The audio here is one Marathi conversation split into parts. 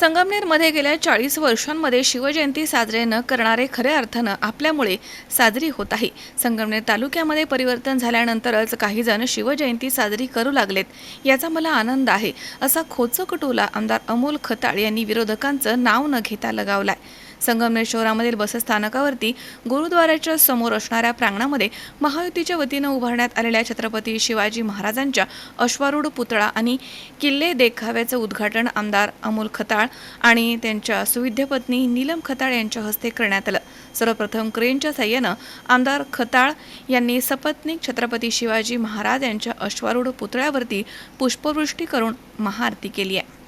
संगमनेरमध्ये गेल्या चाळीस वर्षांमध्ये शिवजयंती साजरे न करणारे खऱ्या अर्थानं आपल्यामुळे साजरी होत आहे. संगमनेर तालुक्यामध्ये परिवर्तन झाल्यानंतरच काही जण शिवजयंती साजरी करू लागलेत. याचा मला आनंद आहे असा खोचकटोला आमदार अमोल खताळ यांनी विरोधकांचं नाव न घेता लगावलाय. संगमनेर शहरामधील बसस्थानकावरती गुरुद्वाराच्या समोर असणाऱ्या प्रांगणामध्ये महायुतीच्या वतीनं उभारण्यात आलेल्या छत्रपती शिवाजी महाराजांच्या अश्वारूढ पुतळा आणि किल्ले देखाव्याचं उद्घाटन आमदार अमोल खताळ आणि त्यांच्या सुविद्य पत्नी नीलम खताळ यांच्या हस्ते करण्यात आलं. सर्वप्रथम क्रेनच्या साह्यानं आमदार खताळ यांनी सपत्नीक छत्रपती शिवाजी महाराज यांच्या अश्वारूढ पुतळ्यावरती पुष्पवृष्टी करून महाआरती केली आहे.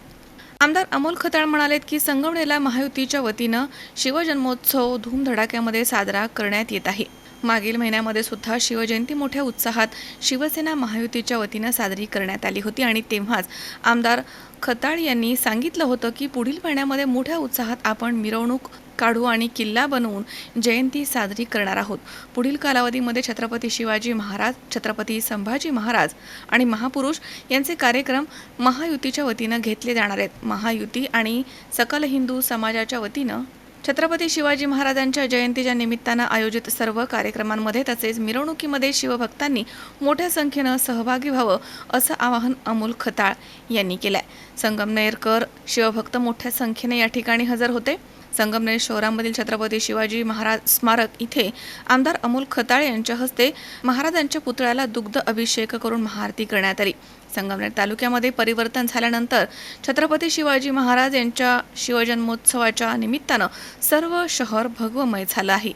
आमदार अमोल खताळ म्हणालेत की संगमनेरला महायुतीच्या वतीनं शिवजन्मोत्सव धूमधडाक्यामध्ये साजरा करण्यात येत आहे. मागील महिन्यामध्ये सुद्धा शिवजयंती मोठ्या उत्साहात शिवसेना महायुतीच्या वतीनं साजरी करण्यात आली होती. आणि तेव्हाच आमदार खताळ यांनी सांगितलं होतं की पुढील महिन्यामध्ये मोठ्या उत्साहात आपण मिरवणूक काढू आणि किल्ला बनवून जयंती साजरी करणार आहोत. पुढील कालावधीमध्ये छत्रपती शिवाजी महाराज छत्रपती संभाजी महाराज आणि महापुरुष यांचे कार्यक्रम महायुतीच्या वतीनं घेतले जाणार आहेत. महायुती आणि सकल हिंदू समाजाच्या वतीनं छत्रपती शिवाजी महाराजांच्या जयंतीच्या निमित्तानं आयोजित सर्व कार्यक्रमांमध्ये तसेच मिरवणुकीमध्ये शिवभक्तांनी मोठ्या संख्येनं सहभागी व्हावं असं आवाहन अमोल खताळ यांनी केलंय. संगमनेरकर शिवभक्त मोठ्या संख्येने या ठिकाणी हजर होते. संगमनेर शहरामधील छत्रपती शिवाजी महाराज स्मारक इथे आमदार अमोल खताळे यांच्या हस्ते महाराजांच्या पुतळ्याला दुग्ध अभिषेक करून महाआरती करण्यात आली. संगमनेर तालुक्यामध्ये परिवर्तन झाल्यानंतर छत्रपती शिवाजी महाराज यांच्या शिवजन्मोत्सवाच्या निमित्तानं सर्व शहर भगवमय झालं आहे.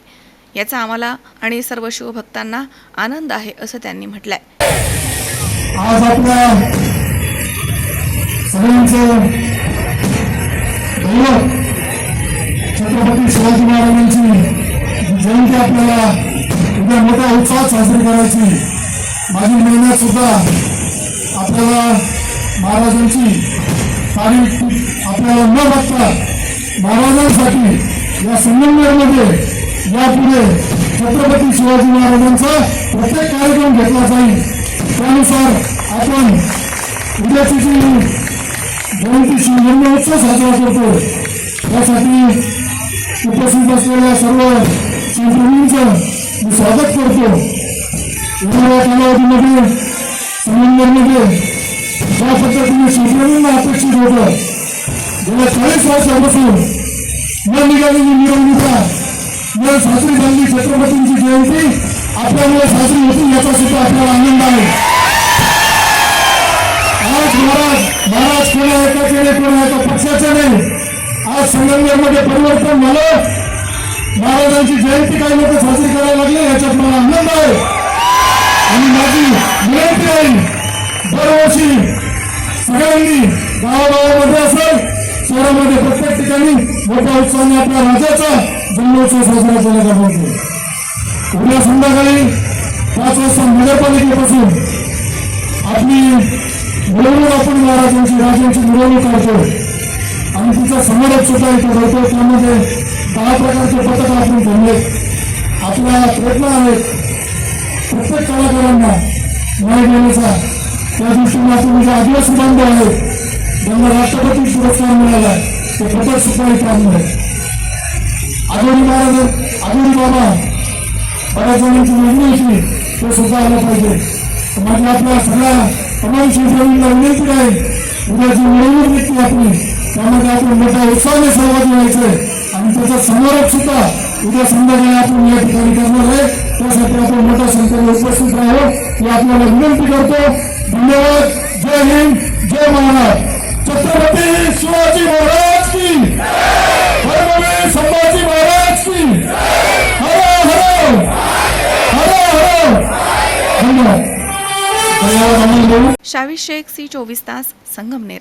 याचा आम्हाला आणि सर्व शिवभक्तांना आनंद आहे असं त्यांनी म्हटलंय. आज आपल्या सगळ्यांचं छत्रपती शिवाजी महाराजांची. जयंती आपल्याला उद्या मोठ्या उत्साहात साजरी करायची. मागील महिन्यात सुद्धा आपल्याला महाराजांची तारीख आपल्याला न बघता महाराजांसाठी या संगमनेरमध्ये यापुढे छत्रपती शिवाजी महाराजांचा प्रत्येक कार्यक्रम घेतला जाईल. त्यानुसार आपण उद्याची जी जयंती शिवजन्मोत्सव साजरा करतो त्यासाठी उपस्थित असलेल्या सर्व शिवप्रेमींचं मी स्वागत करतो. येणाऱ्या कालावधीमध्ये संगमनेरमध्ये ज्या पद्धतीने शिवप्रेमींना अपेक्षित होतं गेल्या चाळीस वर्षापासून न निघालेली मिरवणुका न साजरी झालेली छत्रपतींची जयंती आपल्यामुळे साजरी होती याचा सुद्धा आपल्याला आनंद आहे. आज महाराज महाराज कोणा एका केले कोणा एका पक्षाचे नाही. परिवर्तन झालं. महाराजांची जयंती काही लोक साजरी करायला लागले याच्यात मला आनंद आहे. आणि माझी विनंती आहे दरवर्षी सगळ्यांनी गावागावामध्ये असेल शहरामध्ये प्रत्येक ठिकाणी मोठ्या उत्साहाने आपल्या राज्याचा जन्मोत्सव साजरा केला जातो उद्या संध्याकाळी पाच वाजता नगरपालिकेपासून आपली मिरवणूक आपण महाराजांची राजांची मिरवणूक करतो आणि तिचा समारोप सुद्धा इथे होतो त्यामध्ये दहा प्रकारचे पथक आपण जमले आपल्या प्रयत्न आहेत प्रत्येक कलाकारांना न्याय देण्याचा. त्या दृष्टीने आपण जे म्हणजे आदिवासी बांधव आहेत. ज्यांना राष्ट्रपती पुरस्कार मिळाला ते पथक सुद्धा इथे आणलं आदोरी महाराज आदोरी बाबा बऱ्याच जणांची मागणी होती ते सुद्धा आलं पाहिजे. माझ्या आपल्या सगळ्या तमाम शिवसेनेला विनंती आहे उद्याची जी व्यक्ती आपली. त्यामध्ये आपण मोठ्या उत्साहाने सहभागी व्हायचंय. आणि त्याचा समारोप सुद्धा उद्या संध्याकाळी आपण या ठिकाणी करणार आहे. त्यासाठी आपण मोठ्या संख्येने उपस्थित राहावं. ही आपल्याला विनंती करतो. धन्यवाद. जय हिंद. जय महाराज. छत्रपती शिवाजी महाराज की छत्रपती संभाजी महाराज की हर हर. हर हर. धन्यवाद. शावी शेख सी चोवीस तास संगमनेर.